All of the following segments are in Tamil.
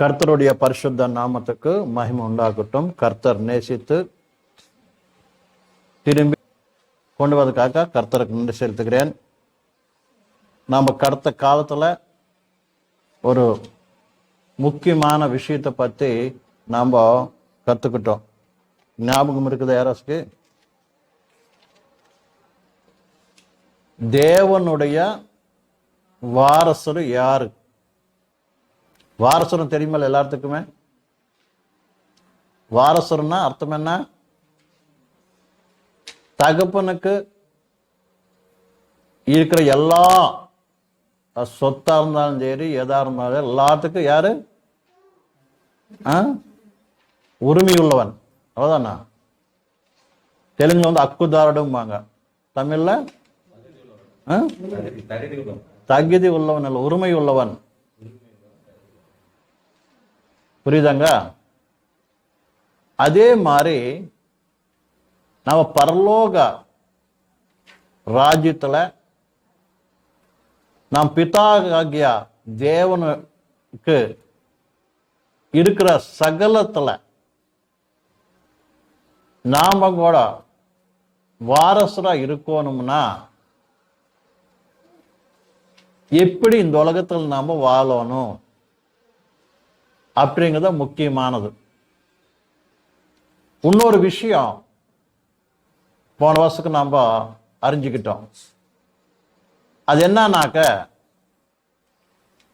கர்த்தருடைய பரிசுத்த நாமத்துக்கு மகிமை உண்டாகட்டும். கர்த்தர் நேசித்து திரும்பி கொண்டு வந்ததுக்காக கர்த்தருக்கு நன்றி செலுத்துகிறேன். நாம் கடத்த காலத்தில் ஒரு முக்கியமான விஷயத்தை பற்றி நாம் கற்றுக்கிட்டோம் ஞாபகம் இருக்குது யாராஸ்க்கு தேவனுடைய வாரசர் யாரு? வாரசரம் தெரியுமில்ல எல்லாத்துக்குமே வாரசர்னா அர்த்தம் என்ன? தகப்பனுக்கு இருக்கிற எல்லா சொத்தா இருந்தாலும் சரி எதா இருந்தாலும் எல்லாத்துக்கும் யாரு? உரிமை உள்ளவன். அவ்வளோதானா தெலுங்குல வந்து அக்குதாரடும்பாங்க. தமிழ்ல? தகுதி உள்ளவன். அல்ல உரிமை உள்ளவன். புரியுதாங்க? அதே மாதிரி நம்ம பரலோக ராஜ்யத்தில் நாம் பிதா ஆகிய தேவனுக்கு இருக்கிற சகலத்தில் நாம் கூட வாரசராக இருக்கணும்னா எப்படி இந்த உலகத்தில் நாம் வாழணும்? அப்படிங்கிறது முக்கியமானது. இன்னொரு விஷயம் போன வருஷத்துக்கு நாம் அறிஞ்சுக்கிட்டோம். அது என்னன்னாக்க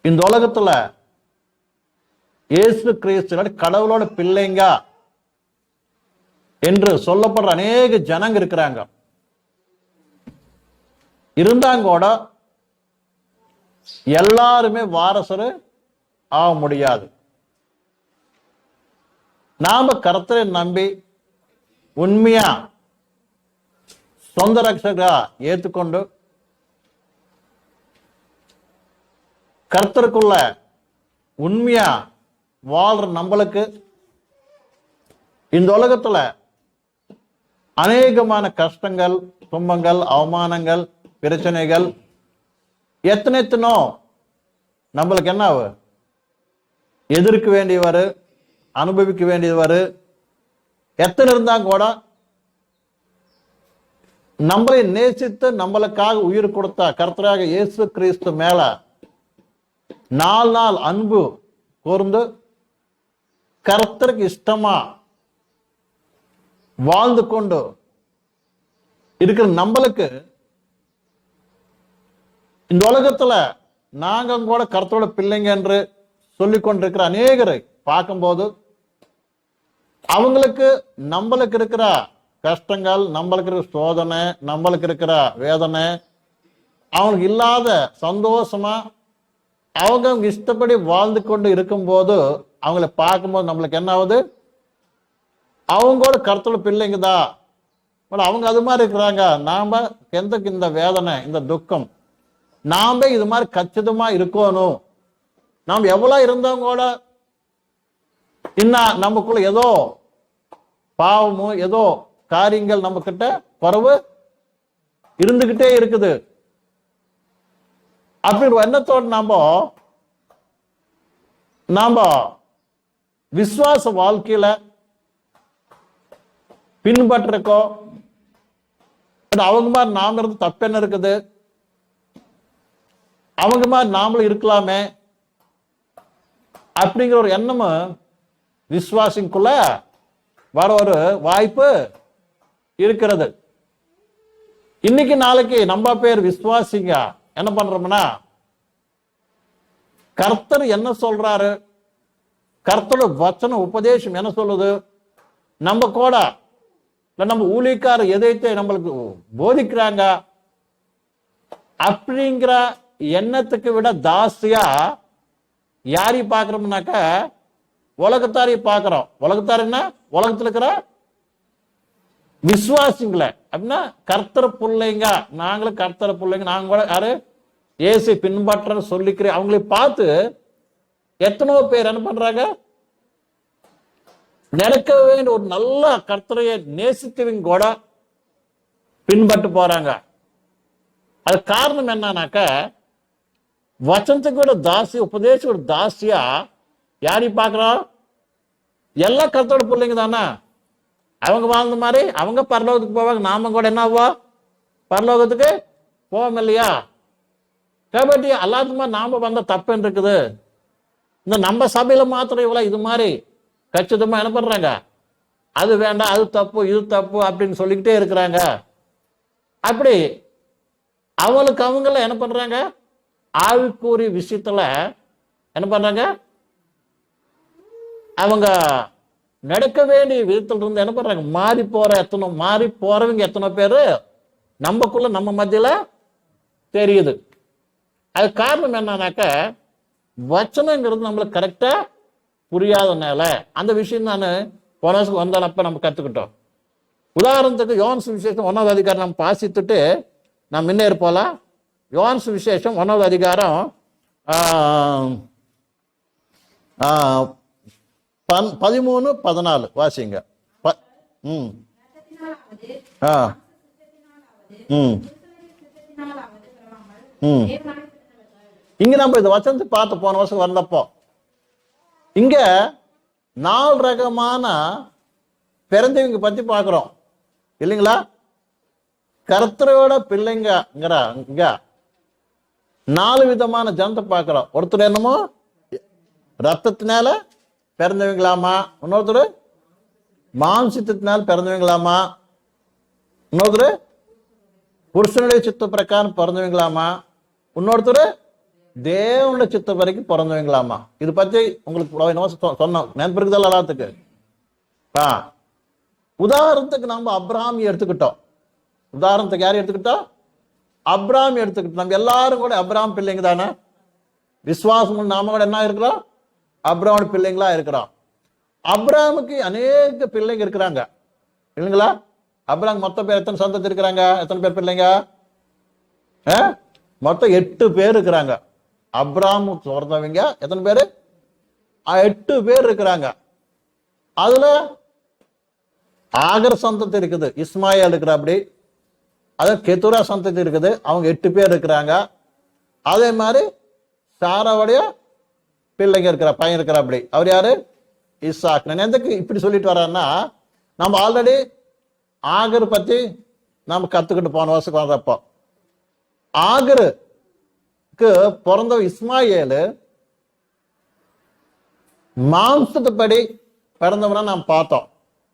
இந்த உலகத்துல இயேசு கிறிஸ்து கடவுளோட பிள்ளைங்க என்று சொல்லப்படுற அநேக ஜனங்க இருக்கிறாங்க. இருந்தாங்க கூட எல்லாருமே வாரசரு ஆக முடியாது. நாம கருத்தரை நம்பி உண்மையா சொந்த ரட்சகரா ஏத்துக்கொண்டு கர்த்தருக்குள்ள உண்மையா வாழ்ற நம்மளுக்கு இந்த உலகத்துல அநேகமான கஷ்டங்கள் துன்பங்கள் அவமானங்கள் பிரச்சனைகள் எத்தனை எத்தனோ நம்மளுக்கு என்ன ஆகும்? எதிர்க்க வேண்டியவர் அனுபவிக்க வேண்டியவர் எத்தனை இருந்தாங்க கூட நம்மளை நேசித்து நம்மளுக்காக உயிர் கொடுத்த கர்த்தராக இயேசு கிறிஸ்து மேல நாலு நாள் அன்பு கூர்ந்து கர்த்தருக்கு இஷ்டமா வாழ்ந்து கொண்டு இருக்கிற நம்மளுக்கு இந்த உலகத்துல நாங்க கூட கர்த்தரோட பிள்ளைங்க என்று சொல்லிக் கொண்டிருக்கிற அநேகரை பார்க்கும்போது அவங்களுக்கு நம்மளுக்கு இருக்கிற கஷ்டங்கள் நம்மளுக்கு இருக்கிற சோதனை நம்மளுக்கு இருக்கிற வேதனை அவங்களுக்கு இல்லாத சந்தோஷமா அவங்க அவங்க இஷ்டப்படி வாழ்ந்து கொண்டு இருக்கும்போது அவங்கள பார்க்கும்போது நம்மளுக்கு என்ன ஆகுது? அவங்களோட கருத்துல பிள்ளைங்க தான் அவங்க அது மாதிரி இருக்கிறாங்க. நாம எந்த இந்த வேதனை இந்த துக்கம் நாம இது மாதிரி கச்சிதமா இருக்கணும். நாம் எவ்வளவு இருந்தவங்க கூட இன்னும் நமக்குள்ள ஏதோ பாவமோ ஏதோ காரியங்கள் நம்ம கிட்ட குறவு இருந்துகிட்டே இருக்குது. அப்படி ஒரு எண்ணத்தோடு நாம நாம விசுவாச வாழ்க்கையில பின்பற்றிருக்கோம். அவங்க மாதிரி நாம இருந்து தப்பு என்ன இருக்குது? அவங்க மாதிரி நாமளும் இருக்கலாமே. அப்படிங்கிற ஒரு எண்ணமும் விஸ்வாசிக்குள்ள வர ஒரு வாய்ப்பு இருக்கிறது. இன்னைக்கு நாளைக்கு நம்ம பேர் விஸ்வாசிங்க என்ன பண்றோம்னா கர்த்தர் என்ன சொல்றாரு? கர்த்தரோட வச்சன உபதேசம் என்ன சொல்லுது? நம்ம கூட நம்ம ஊழிக்கார எதைத்தை நம்மளுக்கு போதிக்கிறாங்க? அப்படிங்கிற எண்ணத்துக்கு விட ஜாஸ்தியா யாரையும் பார்க்கறோம்னாக்க உலகத்தாரை பார்க்கிறோம். உலகத்தார் என்ன? உலகத்துல இருக்கிற விசுவாசிங்கள. அப்படின்னா கர்த்தர பிள்ளைங்க. நாங்களும் கர்த்தர பிள்ளைங்க. நாங்க கூட யாரு? ஏசி பின்பற்ற சொல்லிக்கிறேன் அவங்களை பார்த்து எத்தனையோ பேர் என்ன பண்றாங்க? நினைக்க வேண்டிய ஒரு நல்ல கர்த்தரையை நேசித்தவங்க கூட பின்பற்று போறாங்க. அது காரணம் என்னன்னாக்க வச்சனத்துக்கு விட தாசி உபதேச ஒரு தாசியா யாரையும் பார்க்குறோம்? எல்லா கருத்தோட பிள்ளைங்க தானே? அவங்க வாழ்ந்த மாதிரி அவங்க பரலோகத்துக்கு போவாங்க. நாம கூட என்னவோ பரலோகத்துக்கு போவோம் இல்லையா? கபடி அல்லாதமா நாம வந்த தப்புன்னு இருக்குது? இந்த நம்ம சபையில மாத்திரம் இவ்வளோ இது மாதிரி கச்சிதமா என்ன பண்றாங்க? அது வேண்டாம் அது தப்பு இது தப்பு அப்படின்னு சொல்லிக்கிட்டே இருக்கிறாங்க. அப்படி அவங்களுக்கு அவங்கள என்ன பண்றாங்க? ஆவிக்குரிய விஷயத்துல என்ன பண்றாங்க? அவங்க நடக்க வேண்டிய விதத்துல இருந்து என்ன பண்றாங்க? மாறி போற எத்தனை மாறி போறவங்க எத்தனை பேரு நம்மக்குள்ள நம்ம மத்தியில தெரியுது. அது காரணம் என்னன்னாக்க வச்சனங்கிறது நம்மளுக்கு கரெக்டா புரியாதனால அந்த விஷயம் நான் போனசுக்கு வருஷம் வந்தானப்ப நம்ம கத்துக்கிட்டோம். உதாரணத்துக்கு யோன்ஸ் விசேஷம் ஒன்றாவது அதிகாரம் நம்ம பாசித்துட்டு நான் முன்னேறி போகலாம் யோன்ஸ் விசேஷம் ஒன்றாவது அதிகாரம் பன் பதிமூணு பதினாலு. வாசிங்க. ப ம். ஆ. ம். ம். இங்க நம்ம இந்த வசனத்தை பார்த்து போன வருஷம் வந்தப்போ இங்க நாலு ரகமான பிறந்தவங்க பத்தி பாக்குறோம் இல்லைங்களா? கர்த்தரோட பிள்ளைங்கிற இங்க நாலு விதமான ஜனத்தை பார்க்கிறோம். ஒருத்தர் என்னமோ ரத்தத்தினால பிறந்தவங்களாமா? இன்னொருத்தர்? மாம்சித்தினால் பிறந்தவங்களாமா? இன்னொருத்தர்? புருஷனுடைய சித்த பிரகாரம் பிறந்தவங்களாமா? இன்னொருத்தர்? தேவனுடைய சித்த வரைக்கும் பிறந்தவங்களாமா? இது பற்றி உங்களுக்கு சொன்னோம். நண்பர்கள் எல்லாத்துக்கு. ஆ. உதாரணத்துக்கு நம்ம அப்ராமி எடுத்துக்கிட்டோம். உதாரணத்துக்கு யார் எடுத்துக்கிட்டோம்? அப்ராம் எடுத்துக்கிட்டோம். நம்ம எல்லாரும் கூட அப்ராம் பிள்ளைங்க தானே? விசுவாசம் நாம கூட என்ன இருக்கிறோம் அப்ராம் பிள்ளைங்களா இருக்கிறோம் அப்ராமுக்கு அநேக பிள்ளைங்க இருக்கிறாங்க. இல்லைங்களா? அப்ராம் மொத்த பேர் எத்தனை சந்ததி இருக்கிறாங்க? எத்தனை பேர் பிள்ளைங்க? மொத்தம் எட்டு பேர் இருக்கிறாங்க. அப்ராம் பிறந்தவங்க எத்தனை பேர்? எட்டு பேர் இருக்கிறாங்க. அதுல ஆகர் சந்ததி இருக்குது. இஸ்மாயில் இருக்கிற அப்படி அது கெத்துரா சந்ததி இருக்குது. அவங்க எட்டு பேர் இருக்கிறாங்க. அதே மாதிரி சாராவுடைய பிள்ளைங்க இருக்கிற பையன் இருக்கிற அப்படி. அவர் யாரு? இசாக். நான் எதுக்கு இப்படி சொல்லிட்டு வர்றாருன்னா நம்ம ஆல்ரெடி ஆகர் பத்தி நம்ம கத்துக்கிட்டு போன வருஷத்துக்கு வர்றப்போ ஆகருக்கு பிறந்த இஸ்மாயேலு மாம்சத்துப்படி பிறந்தவனா நாம் பார்த்தோம்.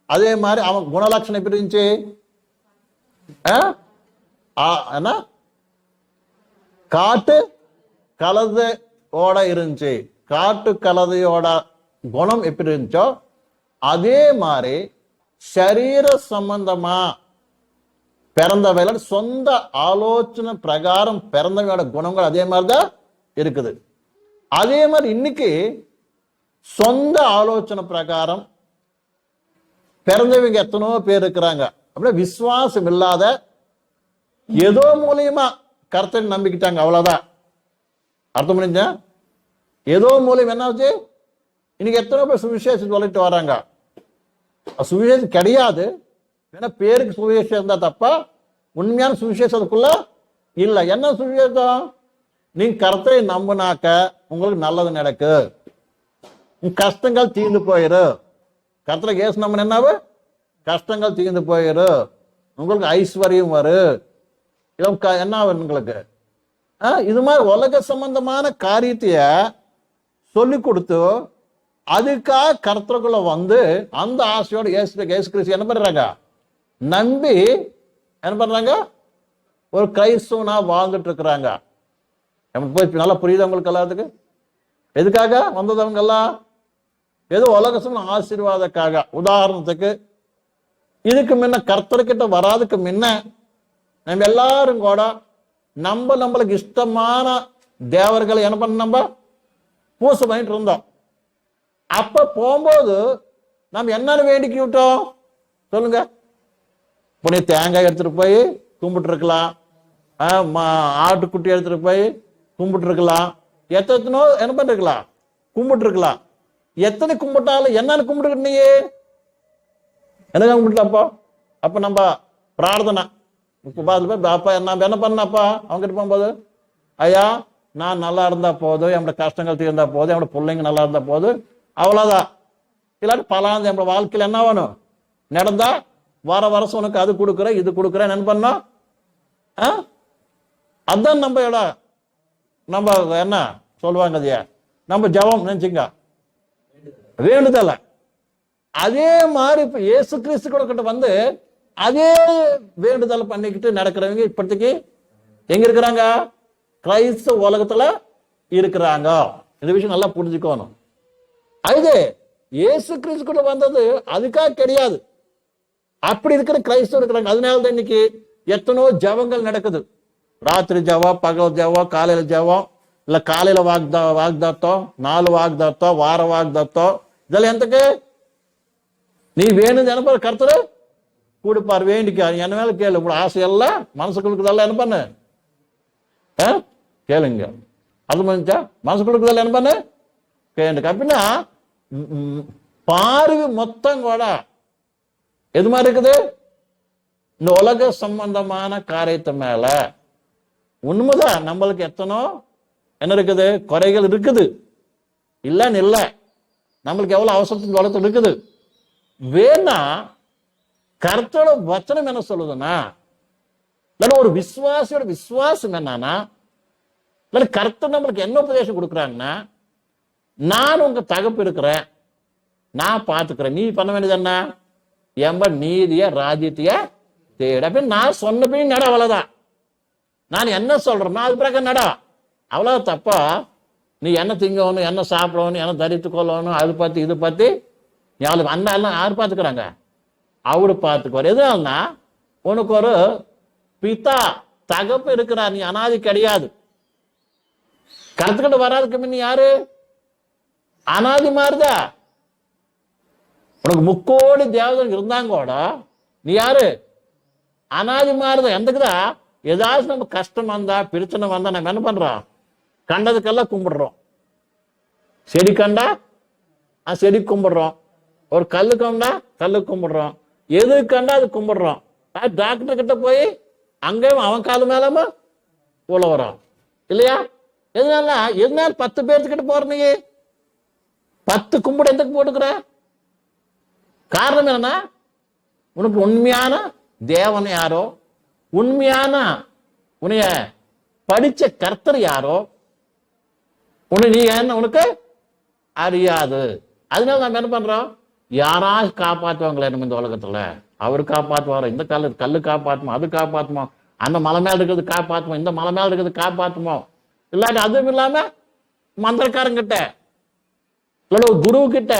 அதே மாதிரி அவன் குணலட்சணம் எப்படி இருந்துச்சு? ஆ? ஆ, என்ன? காட்டு கலதையோட இருந்துச்சு. காட்டு கலதையோட குணம் எப்படி இருந்துச்சோ அதே மாதிரி சரீர சம்பந்தமா பிறந்தவைகள் சொந்த ஆலோசனை பிரகாரம் பிறந்தவையோட குணங்கள் அதே மாதிரி தான் இருக்குது. அதே மாதிரி இன்னைக்கு சொந்த ஆலோசனை பிரகாரம் பிறந்தவங்க எத்தனையோ பேர் இருக்கிறாங்க. அப்படின்னா விசுவாசம் இல்லாத ஏதோ மூலியமா கருத்தை நம்பிக்கிட்டாங்க அவ்வளவுதான். அர்த்தம் முடிஞ்சா ஏதோ மூலியம் என்ன ஆச்சு? இன்னைக்கு எத்தனை பேர் சுவிசேஷம் சொல்லிட்டு வராங்க. சுவிசேஷம் கிடையாது. ஏன்னா பேருக்கு சுவிசேஷம் இருந்தா தப்பா. உண்மையான சுவிசேஷம் அதுக்குள்ள இல்ல. என்ன சுவிசேஷம்? நீ கருத்தை நம்புனாக்க உங்களுக்கு நல்லது நடக்கு. உன் கஷ்டங்கள் தீர்ந்து போயிரு. கருத்துல கேஸ் நம்ம என்னவு? கஷ்டங்கள் தீர்ந்து போயிரு. உங்களுக்கு ஐஸ்வர்யம் வரு. க- என்ன ஆகும் உங்களுக்கு ஆ, இது மாதிரி உலக சம்பந்தமான காரியத்தைய சொல்லி கொடுத்து அதுக்காக கர்த்தருக்குள்ள வந்து அந்த ஆசையோட ஏசு ஏசு கிறிஸ்து என்ன பண்றாங்க? நம்பி என்ன பண்றாங்க? ஒரு கிரைஸ்தவனா வாழ்ந்துட்டு இருக்கிறாங்க. நமக்கு போய் நல்லா புரியுது அவங்களுக்கு எல்லாத்துக்கு? எதுக்காக வந்ததவங்க எல்லாம்? ஏதோ உலகசம் ஆசீர்வாதக்காக. உதாரணத்துக்கு இதுக்கு முன்ன கர்த்தர்கிட்ட வராதுக்கு முன்ன நம்ம எல்லாரும் கூட நம்ம நம்மளுக்கு இஷ்டமான தேவர்களை என்ன பண்ண நம்ம? பூசை பண்ணிட்டு இருந்தோம் அப்ப போகும்போது நம்ம என்னன்னு வேண்டிக்கி விட்டோம்? சொல்லுங்க. புனி தேங்காய் எடுத்துட்டு போய் கும்பிட்டு இருக்கலாம் ஆட்டுக்குட்டி எடுத்துட்டு போய் கும்பிட்டு இருக்கலாம் எத்தனோ என்ன பண்ணிருக்கலாம்? கும்பிட்டு இருக்கலாம் எத்தனை கும்பிட்டாலும் என்னன்னு கும்பிட்டு என்ன கும்பிட்டல அப்போ? அப்ப நம்ம பிரார்த்தனை. இப்போ பாதில் போய் அப்பா நம்ம என்ன பண்ணப்பா அவங்ககிட்ட போகும்போது ஐயா நான் நல்லா இருந்தால் போதும் என்னோட கஷ்டங்கள் தீர்ந்தால் போதும் என்னோட பிள்ளைங்க நல்லா இருந்தால் போதும். அவ்வளோதான் இல்லாட்டி பலாந்து நம்ம வாழ்க்கையில் என்ன வேணும்? நடந்தா வர வருஷம் உனக்கு அது கொடுக்குறேன் இது கொடுக்குறேன் என்ன பண்ணோம் ஆ? அதான் நம்ம இடம். நம்ம என்ன சொல்லுவாங்க அதையா நம்ம ஜபம் நினைச்சுங்க வேண்டுதல. அதே மாதிரி இப்ப இயேசு கிறிஸ்து கூட வந்து அதே வேண்டுதல் பண்ணிக்கிட்டு நடக்கிறவங்க இப்போதைக்கு எங்க இருக்கிறாங்க? கிறிஸ்து உலகத்துல இருக்கிறாங்க. இந்த விஷயம் நல்லா புரிஞ்சுக்கணும். அது இயேசு கிறிஸ்து கூட வந்தது அதுக்காக கிடையாது. அப்படி இருக்கிற கிறிஸ்தவ இருக்கிறாங்க. அதனால தான் இன்னைக்கு எத்தனோ ஜபங்கள் நடக்குது. ராத்திரி ஜபம் பகல் ஜபம் காலையில ஜபம் இல்ல காலையில வாக்தா வாக்தாத்தம் நாலு வாக்தாத்தம் வார வாக்தாத்தம். இதெல்லாம் எந்தக்கு நீ வேணும் நினைப்பாரு கருத்தர் கொடுப்பார். வேண்டிக்க. என்ன மேல கேளு. உங்களோட ஆசையெல்லாம் மனசுக்குள்ளதெல்லாம் என்ன பண்ணு? கேளுங்க. அது மனுச்சா மனசுக்குள்ளதெல்லாம் என்ன பண்ணு? கேளுங்க. அப்படின்னா பார்வை மொத்தம் கூட. எது மாதிரி இருக்குது? இந்த உலக சம்பந்தமான காரியத்து மேல. உண்மைதான். நம்மளுக்கு எத்தனோ என்ன இருக்குது? குறைகள் இருக்குது. இல்லைன்னு இல்லை. நம்மளுக்கு எவ்வளவு அவசரத்துக்கு உலகத்தில் இருக்குது? வேணா கருத்தோட வச்சனம் என்ன சொல்லுதுன்னா இல்லைன்னா ஒரு விசுவாசியோட விசுவாசம் என்னன்னா இல்லை கர்த்தர் நம்மளுக்கு என்ன உபதேசம் கொடுக்குறாங்கன்னா நான் உங்க தகப்பு இருக்கிறேன் நான் பார்த்துக்கிறேன். நீ பண்ண வேண்டியது என்ன? எம்ப நீதிய ராஜ்யத்தைய தேட. அப்படின்னு நான் சொன்னபடி நட அவ்வளவுதான். நான் என்ன சொல்றேன்னா அது பிறகு நட. அவ்வளவு தப்பா நீ என்ன திங்கணும் என்ன சாப்பிடணும் என்ன தரித்து கொள்ளணும் அது பார்த்து இது பார்த்து யாரு அண்ணா எல்லாம் யார் பார்த்துக்கிறாங்க? அவரு பார்த்துக்குவார். எதுனால்னா உனக்கு ஒரு பிதா தகப்பு இருக்கிறார். நீ அனாதி கிடையாது. கருத்துக்கிட்டு வராதுக்கு முன்ன யாரு? அனாதி மாதிரிதா உனக்கு முக்கோடி தேவதன் இருந்தாங்க கூட நீ யாரு? அனாதி மாறுதா எந்தக்குதா? ஏதாச்சும் நம்ம கஷ்டம் வந்தா பிரச்சனை வந்தா நம்ம என்ன பண்றோம்? கண்டதுக்கெல்லாம் கும்பிடுறோம். செடி கண்டா? ஆ செடி கும்பிடுறோம். ஒரு கல்லு கண்டா? கல்லு கும்பிடுறோம். எது கண்டா அது கும்பிடுறோம். டாக்டர் கிட்ட போய் அங்கேயும் அவன் காலு மேலாம உள்ள இல்லையா? எதனால? எதனால பத்து பேர்த்துக்கிட்ட போற நீ? பத்து கும்பிடு எதுக்கு போட்டுக்கிற? காரணம் என்னன்னா உனக்கு உண்மையான தேவன் யாரோ உண்மையான உனைய படிச்ச கர்த்தர் யாரோ உன்னை நீ என்ன உனக்கு அறியாது. அதனால நம்ம என்ன பண்றோம்? யாராவது காப்பாற்றுவாங்களே நம்ம இந்த உலகத்துல. அவர் காப்பாற்றுவாரோ இந்த கல் கல்லு காப்பாற்றுமோ அது காப்பாற்றுமோ அந்த மலை மேல இருக்கிறது காப்பாற்றுமோ இந்த மலை மேல இருக்கிறது காப்பாற்றுமோ இல்லாட்டி அதுவும் இல்லாம மந்திரக்காரங்கிட்ட இல்ல குரு கிட்ட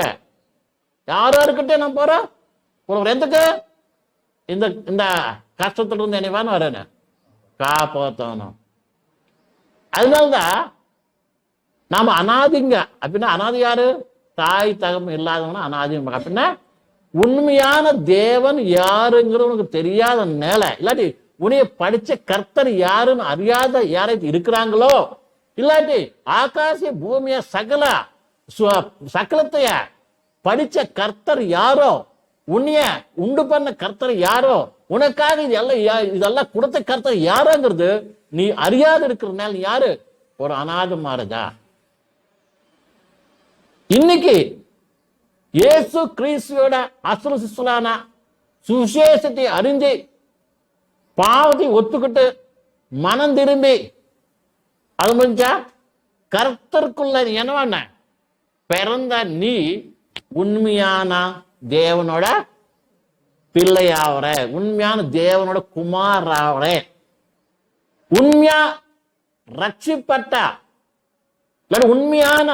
யார் யாருக்கிட்ட நான் போறேன்? ஒரு எதுக்கு? இந்த இந்த கஷ்டத்துல இருந்து என்னை வேணும் வரேன்னு காப்பாற்றணும் அதனாலதான் நாம அனாதிங்க. அப்படின்னா அனாதி யாரு? தாய் தகம் இல்லாதவன அனாதி. அப்படின்னா உண்மையான தேவன் யாருங்கிறது உனக்கு தெரியாத நிலை. இல்லாட்டி உன்னைய படிச்ச கர்த்தர் யாருன்னு அறியாத யாரை இருக்கிறாங்களோ? இல்லாட்டி ஆகாச பூமிய சகல சு- சகலத்தைய? படிச்ச கர்த்தர் யாரோ? உன்னைய உண்டு பண்ண கர்த்தர் யாரோ? உனக்காக இது எல்லாம் இதெல்லாம் கொடுத்த கர்த்தர் யாரோங்கிறது நீ அறியாது இருக்கிறனால யாரு? ஒரு அநாத மாறுதா? இன்னைக்கு இயேசு கிறிஸ்துவோட அசுர சிசுலான சுவிசேஷத்தை அறிஞ்சு பாவத்தை ஒத்துக்கிட்டு மனம் திரும்பி அது முடிஞ்சா கர்த்தருக்குள்ள என்னவான பிறந்த நீ உண்மையான தேவனோட பிள்ளையாவற உண்மையான தேவனோட குமார் ஆவற உண்மையா ரட்சிப்பட்ட இல்லாட்டி உண்மையான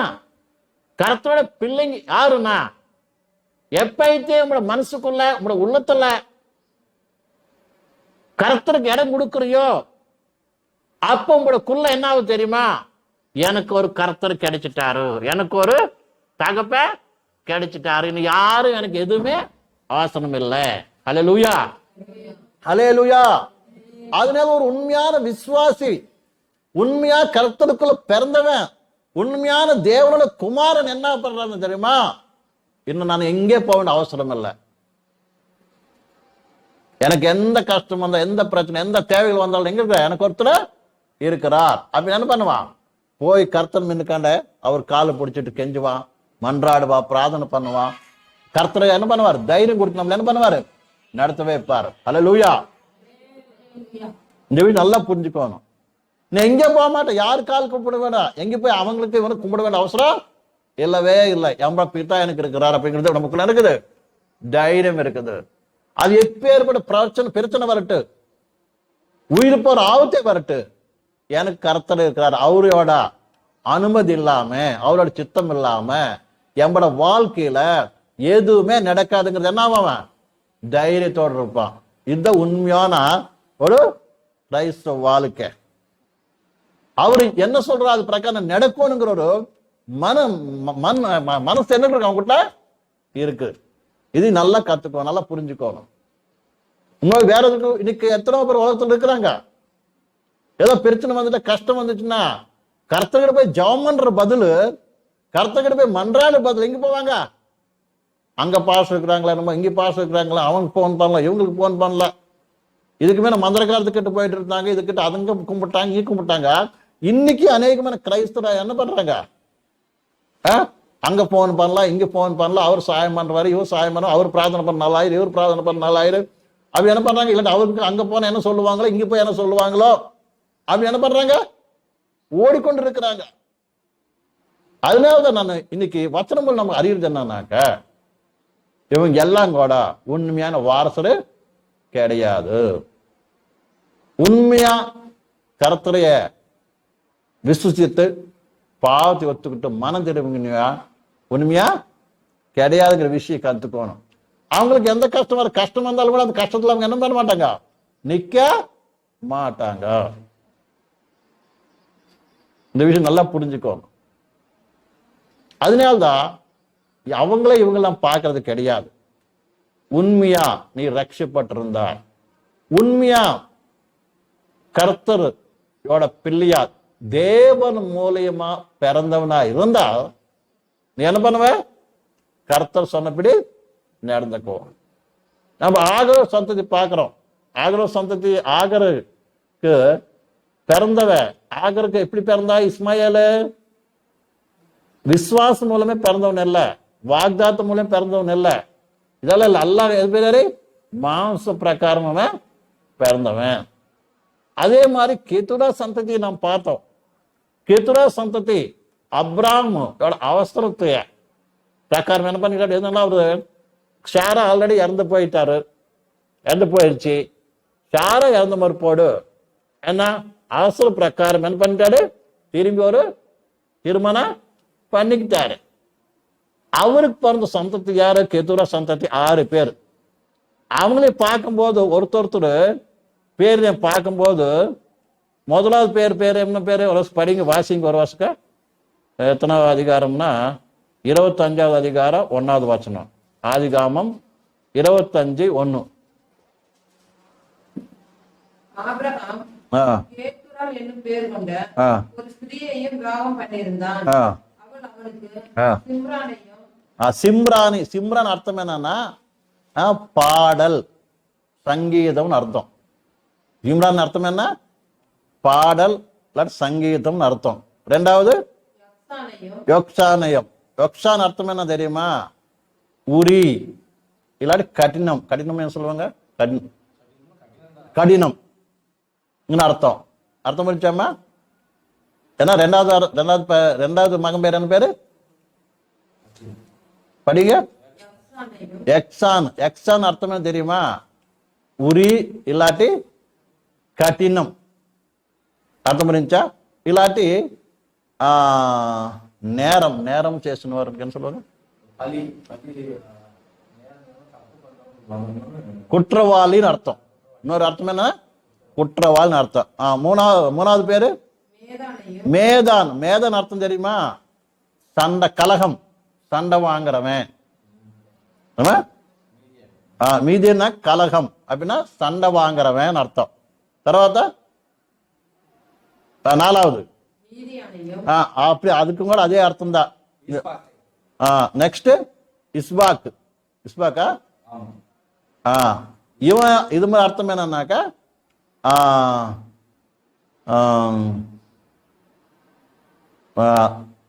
கருத்தோட பிள்ளைங்க யாருன்னா எப்பைத்தே உங்களோட மனசுக்குள்ள உங்களோட உள்ளத்துல கருத்தருக்கு இடம் கொடுக்குறியோ? அப்ப உங்களுக்குள்ள என்ன ஆகும் தெரியுமா? எனக்கு ஒரு கருத்தர் கிடைச்சிட்டாரு. எனக்கு ஒரு தகப்ப கிடைச்சிட்டாரு. இன்னும் யாரும் எனக்கு எதுவுமே அவசரம் இல்லை. ஹalleluya ஹலேலுயா அதனால ஒரு உண்மையான விசுவாசி உண்மையா கருத்தருக்குள்ள பிறந்தவன் உண்மையான தேவனோட குமாரன் என்ன பண்றான்னு தெரியுமா? இன்னும் நான் எங்கே போக வேண்டிய அவசரம் இல்லை. எனக்கு எந்த கஷ்டம் வந்தால் எந்த பிரச்சனை எந்த தேவைகள் வந்தாலும் எங்க இருக்கிற எனக்கு ஒருத்தர் இருக்கிறார். அப்படின்னு என்ன பண்ணுவான்? போய் கர்த்தன் மின்னுக்காண்ட அவர் காலை பிடிச்சிட்டு கெஞ்சுவான் மன்றாடுவா பிரார்த்தனை பண்ணுவான். கர்த்தரை என்ன பண்ணுவார்? தைரியம் கொடுத்து நம்மள என்ன பண்ணுவாரு? நடத்தவே வைப்பார். அல்ல லூயா இந்த வீடு நல்லா புரிஞ்சுக்கணும். நீ எங்கே போக மாட்டேன். யார் கால் கும்பிட வேண்டாம் எங்க போய் அவங்களுக்கு இவனுக்கு கும்பிட வேண்டிய அவசரம் இல்லவே இல்லை. எம்பா பித்தா எனக்கு இருக்கிறார் அப்படிங்கிறது நமக்குள்ள இருக்குது தைரியம் இருக்குது. அது எப்பேற்பட்ட பிரச்சனை பிரச்சனை வரட்டு. உயிர் போற ஆபத்தே வரட்டு. எனக்கு கருத்தர் இருக்கிறார். அவரோட அனுமதி இல்லாம அவரோட சித்தம் இல்லாம எம்பட வாழ்க்கையில எதுவுமே நடக்காதுங்கிறது என்ன அவன்? தைரியத்தோடு இருப்பான். இதுதான் உண்மையான ஒரு கிரைஸ்தவ வாழ்க்கை. அவரு என்ன சொல்ற அது பிரகாரம் நடக்கணுங்கிற ஒரு மன ம- மன ம- மனசு என்ன இருக்கு அவங்ககிட்ட? இருக்கு. இது நல்லா கத்துக்கோ நல்லா புரிஞ்சுக்கணும். இன்னொரு வேற எதுக்கு? இன்னைக்கு எத்தனை பேர் உலகத்துல இருக்கிறாங்க. ஏதோ பிரச்சனை வந்துட்டு கஷ்டம் வந்துச்சுன்னா கர்த்தகிட்ட போய் ஜவம்ன்ற பதில் பதிலு கர்த்தகிட்ட போய் மன்றாடு பதில் எங்க போவாங்க? அங்க பாஸ் இருக்கிறாங்களா நம்ம இங்க பாஸ் இருக்கிறாங்களா? அவங்க போன் பண்ணல இவங்களுக்கு போன் பண்ணல. இதுக்கு மேல மந்திரக்காரத்துக்கிட்ட போயிட்டு இருந்தாங்க இதுக்கிட்ட அதுங்க கும்பிட்டாங்க இங்க கும்பிட்டாங்க. இன்னைக்கு அநேகமான கிரைஸ்தவ என்ன பண்றாங்க? ஆ? அங்கே ஃபோன் பண்ணலாம் இங்கே ஃபோன் பண்ணலாம் அவர் சாயம் பண்ணுறாரு இவர் சாயம் பண்றாரு அவர் பிரார்த்தனை பண்ண நாலாயிரம் இவர் பிரார்த்தனை பண்ண நாலாயிரம். அவங்க என்ன பண்ணுறாங்க இல்லாட்டி அவருக்கு அங்கே போனால் என்ன சொல்லுவாங்களோ இங்கே போய் என்ன சொல்லுவாங்களோ அவங்க என்ன பண்ணுறாங்க ஓடிக்கொண்டு இருக்கிறாங்க அதனால தான் நான் இன்னைக்கு வச்சனங்கள் நம்ம அறியுறது என்னன்னாக்க இவங்க எல்லாம் கூட உண்மையான வாரசரு கிடையாது. உண்மையா கருத்துறைய விசுவசித்து பாவத்தை ஒத்துக்கிட்டு மனம் திரும்பியா உண்மையா? கிடையாதுங்கிற விஷயம் கத்துக்கணும் அவங்களுக்கு எந்த கஷ்டம் வர கஷ்டம் வந்தாலும் கூட அந்த கஷ்டத்துல அவங்க என்ன பண்ண மாட்டாங்க? நிக்க மாட்டாங்க. இந்த விஷயம் நல்லா புரிஞ்சுக்கோங்க அதனால்தான் அவங்களே இவங்கெல்லாம் பார்க்கறது கிடையாது. உண்மையா நீ ரட்சிப்பட்டிருந்தா உண்மையா கர்த்தரோட பிள்ளையா தேவன் மூலியமா பிறந்தவனா இருந்தால் நீ என்ன பண்ணுவ? கர்த்தர் சொன்னபடி நடந்துக்கோ. நம்ம ஆகர சந்ததி பார்க்கிறோம். ஆகர சந்ததி ஆகருக்கு பிறந்தவ ஆகருக்கு எப்படி பிறந்தா இஸ்மாயேலு? விசுவாசம் மூலமே பிறந்தவன் இல்ல வாக்தாத்தம் மூலம் பிறந்தவன் இல்ல இதெல்லாம் இல்ல. அல்லாஹ் எது பேரு? மாம்ச பிரகாரம் பிறந்தவன். அதே மாதிரி கேத்துடா சந்ததியை நாம் பார்த்தோம். கேத்துடா சந்ததி அப்ராம் அவசரத்தைய பிரகாரம் என்ன பண்ணிட்டாரு என்னன்னா அவரு ஷாரா ஆல்ரெடி இறந்து போயிட்டாரு இறந்து போயிடுச்சு ஷாரா இறந்த மறுப்போடு என்ன அவசர பிரகாரம் என்ன பண்ணிட்டாரு திரும்பி ஒரு திருமணம் பண்ணிக்கிட்டாரு அவருக்கு பிறந்த சந்ததி யாரு கெதுரா சந்ததி ஆறு பேர் அவங்களே பார்க்கும்போது ஒருத்தர் ஒருத்தர் பேர் பார்க்கும்போது முதலாவது பேர் பேர் என்ன பேர் ஒரு படிங்க வாசிங்க ஒரு வருஷம் எத்தனாவது அதிகாரம்னா இருபத்தஞ்சாவது அதிகாரம் ஒன்னாவது வசனம். ஆதிகாமம் இருபத்தஞ்சு ஒன்று சிம்ரானி சிம்ரான் அர்த்தம் என்னன்னா பாடல் சங்கீதம்னு அர்த்தம். சிம்ரான் அர்த்தம் என்ன? பாடல் சங்கீதம்னு அர்த்தம். ரெண்டாவது யக்சானையும் யோக்ஷானயம் யோக்ஷான் அர்த்தம் என்ன தெரியுமா உரி இல்லாட்டி கடினம் கடினம் என்ன சொல்லுவாங்க கடினம் கடினம் இங்கன்னு அர்த்தம் அர்த்தம் புரிச்சாமா ஏன்னா ரெண்டாவது அர்- ரெண்டாவது பே- ரெண்டாவது மகன் பேர் என்ன பேரு படிங்க யக்சானையும் எக்ஸான் எக்ஸான் அர்த்தம் என்ன தெரியுமா உரி இல்லாட்டி கடினம் అర్థం గురించా ఇలాంటి ఆ, నేరం నేరం చేసిన వారికి ఏం சொல்லுவாங்க குற்றவாளின்னு அர்த்தம் இன்னொரு அர்த்தம் என்ன குற்றவாளின்னு அர்த்தம் ஆ, மூணாவது மூணாவது பேரு மேதானையும் மேதான் மேதான் அர்த்தம் தெரியுமா சண்டை கலகம் சண்டை வாங்குறவன் ஆமா? ఆ, మీదేనా కలహం அப்படின்னா சண்டை வாங்குறவன் அர்த்தம் తర్వాత ఆ, ஆ அப்படி அதுக்கும் கூட அதே அர்த்தம் தான் ஆ நெக்ஸ்ட் இஸ்பாக். இஸ்பாக்கா ஆ? இவன் இது மாதிரி அர்த்தம் என்னன்னாக்கா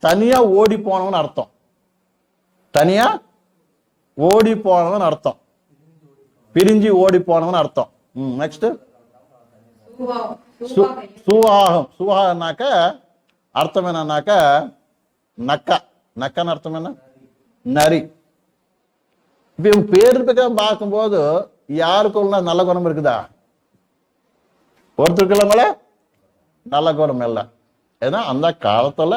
தனியா ஓடி போனவன் அர்த்தம். தனியா ஓடி போனவன் அர்த்தம். பிரிஞ்சு ஓடி போனவன் அர்த்தம். நெக்ஸ்ட் சுவாகம். சுவாகம்னாக்க அர்த்தம் என்னன்னாக்கா நக்கா. நக்கான்னு அர்த்தம் என்ன? நரி. இப்ப இவன் பேர் பார்க்கும்போது யாருக்குள்ள நல்ல குணம் இருக்குதா? ஒருத்தருக்குள்ள நல்ல குணம் இல்லை. ஏன்னா அந்த காலத்துல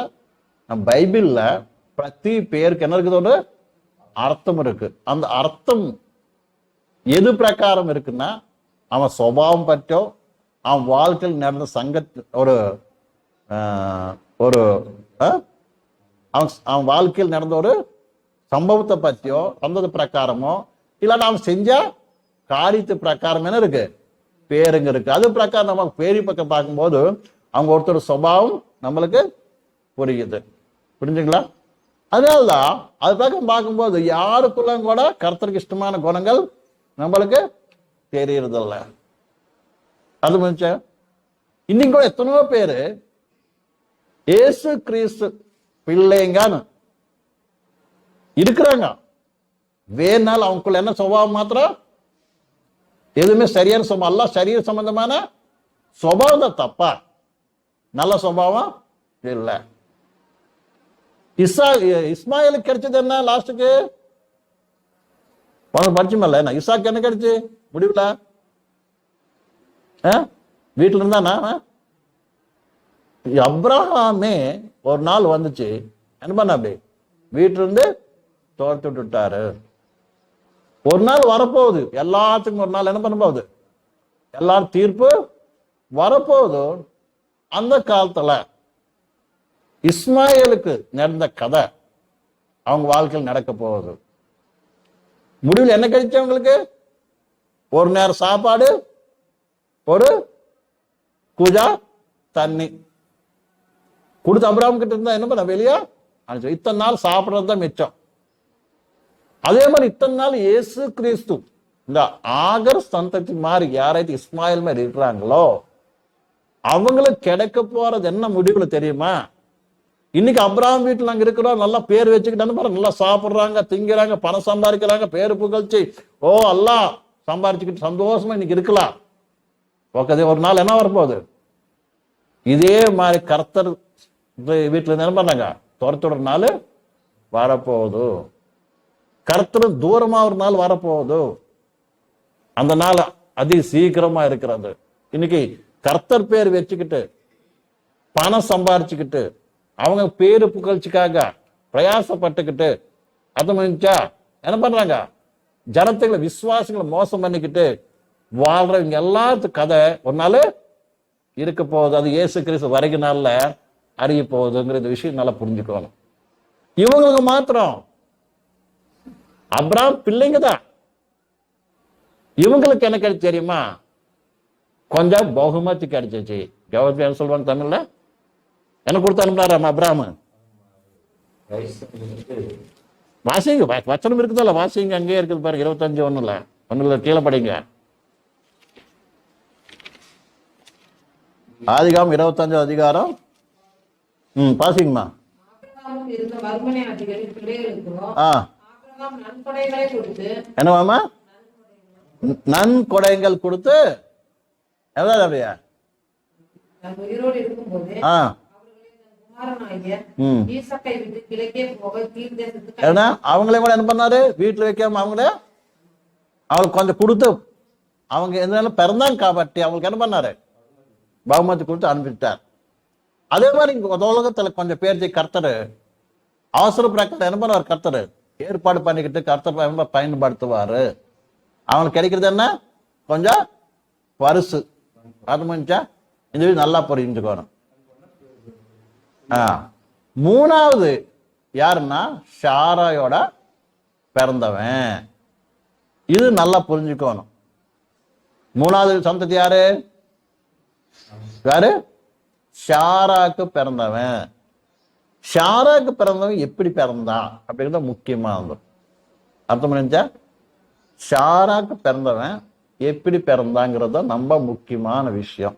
பைபிள்ல பிரதி பேருக்கு என்ன இருக்குது ஒரு அர்த்தம் இருக்கு. அந்த அர்த்தம் எது பிரகாரம் இருக்குன்னா அவன் சுபாவம் பற்றோ அவன் வாழ்க்கையில் நடந்த சங்க ஒரு ஆஹ், ஒரு அவன் அவன் வாழ்க்கையில் நடந்த ஒரு சம்பவத்தை பற்றியோ அந்த பிரகாரமோ இல்லாட்டி அவன் செஞ்ச காரியத்து பிரகாரம் என்ன இருக்கு? பேருங்க இருக்கு. அது பிரகாரம் நம்ம பேரி பக்கம் பார்க்கும்போது அவங்க ஒருத்தர் சுபாவம் நம்மளுக்கு புரியுது. புரிஞ்சுங்களா? அதனால்தான் அது பக்கம் பார்க்கும்போது யாருக்குள்ள கூட கருத்தருக்கு இஷ்டமான குணங்கள் நம்மளுக்கு தெரியறதில்ல. அது முடிச்ச இன்னைக்கு கூட எத்தனையோ பேரு ஏசு கிறிஸ்து பிள்ளைங்கன்னு இருக்கிறாங்க. வேணால் அவங்களுக்குள்ள என்ன சுபாவம் மாத்திரம் எதுவுமே சரியான சுபாவம் அல்ல. சரீர சம்பந்தமான சுபாவம் தான் தப்பா? நல்ல சுபாவம் இல்லை. இசா இஸ்மாயிலுக்கு கிடைச்சது என்ன லாஸ்ட்டுக்கு உனக்கு படிச்சுமல்ல என்ன? இசாக்கு என்ன கிடைச்சு? முடிவுல? ஆ? வீட்டுல இருந்தானா? அப்ரஹாமே ஒரு நாள் வந்துச்சு. என்ன பண்ண அப்படி? வீட்டிலிருந்து தோர்த்து விட்டுட்டாரு. ஒரு நாள் வரப்போகுது. எல்லாத்துக்கும் ஒரு நாள் என்ன பண்ண போகுது? எல்லாரும் தீர்ப்பு வரப்போகுது. அந்த காலத்துல இஸ்மாயிலுக்கு நடந்த கதை அவங்க வாழ்க்கையில் நடக்க போகுது. முடிவில் என்ன கிடைச்சு அவங்களுக்கு? ஒரு நேரம் சாப்பாடு ஒரு குஜா தண்ணி. கொடுத்து அபிராம் கிட்ட இருந்தா என்ன பண்ண வெளியா? அனுப்பிச்சு இத்தனை நாள் சாப்பிட்றது தான் மிச்சம். அதே மாதிரி இத்தனை நாள் இயேசு கிறிஸ்து இந்த ஆகர் சந்ததி மாதிரி யாராவது இஸ்மாயில் மாதிரி இருக்கிறாங்களோ அவங்களுக்கு கிடைக்க போறது என்ன முடிவுல தெரியுமா? இன்னைக்கு அப்ராம் வீட்டில் நாங்கள் இருக்கிறோம் நல்லா பேர் வச்சுக்கிட்டான்னு நல்லா சாப்பிட்றாங்க திங்கிறாங்க பணம் சம்பாதிக்கிறாங்க பேர் புகழ்ச்சி. ஓ அல்லா சம்பாரிச்சுக்கிட்டு சந்தோஷமா இன்னைக்கு இருக்கலாம். ஓகே ஒரு நாள் என்ன வரப்போகுது? இதே மாதிரி கர்த்தர் வீட்டில் இருந்து என்ன பண்ணாங்க துரத்துடுற நாள் வரப்போகுது. கர்த்தர் தூரமா ஒரு நாள் வரப்போகுது. அந்த நாள் அதி சீக்கிரமா இருக்கிறது. இன்னைக்கு கர்த்தர் பேர் வச்சுக்கிட்டு பணம் சம்பாரிச்சுக்கிட்டு அவங்க பேரு புகழ்ச்சிக்காக பிரயாசப்பட்டுக்கிட்டு அது முடிஞ்சா என்ன பண்றாங்க? ஜனத்துகளை விசுவாசங்களை மோசம் பண்ணிக்கிட்டு வாழ்றவங்க எல்லாத்து கதை ஒரு நாள் இருக்க போகுது அது இயேசு கிறிஸ்து வரைக்கும் நாளில் அறிய போகுதுங்கிற இந்த விஷயம் நல்லா புரிஞ்சுக்கணும். இவங்களுக்கு மாத்திரம் அப்ராம் பிள்ளைங்க தான். இவங்களுக்கு என்ன கிடைச்சு தெரியுமா? கொஞ்சம் பகுமதி கிடைச்சிச்சு. கவர்மெண்ட் என்ன சொல்லுவாங்க தமிழ்ல? என்ன கொடுத்து அனுப்புனாராம் அப்ராம்? வாசிங்க வச்சனம் இருக்குதல்ல வாசிங்க அங்கேயே இருக்குது பாருங்க இருபத்தஞ்சு ஒண்ணுல. ஒண்ணுல கீழே படிங்க. ஆதிகாம் இருபத்தஞ்சு அதிகாரம் ம் பாசிங்கம்மா ஆபிரகாமுக்கு இருந்த மறுமனையாட்டிகளின் பிள்ளைகளுக்கோ ஆ ஆபிரகாம் நன்கொடைகளை கொடுத்து என்னவாமா நன்கொடைகள் கொடுத்து எவ்வளவு அப்படியா? ஆ. ம். ஏன்னா அவங்களே கூட என்ன பண்ணாரு? வீட்டுல வைக்காம அவங்களே அவங்களுக்கு கொஞ்சம் கொடுத்து அவங்க எந்த பிறந்தாங்க காப்பாட்டி அவங்களுக்கு என்ன பண்ணாரு? பகுமதி கொடுத்து அனுப்பிட்டார் அதே மாதிரி இங்க உலகத்துல கொஞ்சம் பேர்ச்சி கர்த்தர் அவசர பிரகாரம் என்ன பண்ணுவார் கர்த்தர்? ஏற்பாடு பண்ணிக்கிட்டு கர்த்தர் பயன்படுத்துவாரு. அவனுக்கு கிடைக்கிறது என்ன? கொஞ்சம் பரிசு. அது முடிஞ்சா இந்த விஷயம் நல்லா புரிஞ்சுக்கணும். மூணாவது யாருன்னா? ஷாராயோட பிறந்தவன். இது நல்லா புரிஞ்சுக்கணும். மூணாவது சந்ததி யாரு? யாரு? ஷாராக்கு பிறந்தவன். ஷாராக்கு பிறந்தவன் எப்படி பிறந்தான்? அப்படிங்கிறது இருந்தோம் அர்த்தம் புரிஞ்சா ஷாராக்கு பிறந்தவன் எப்படி பிறந்தாங்கிறத நம்ம ரொம்ப முக்கியமான விஷயம்.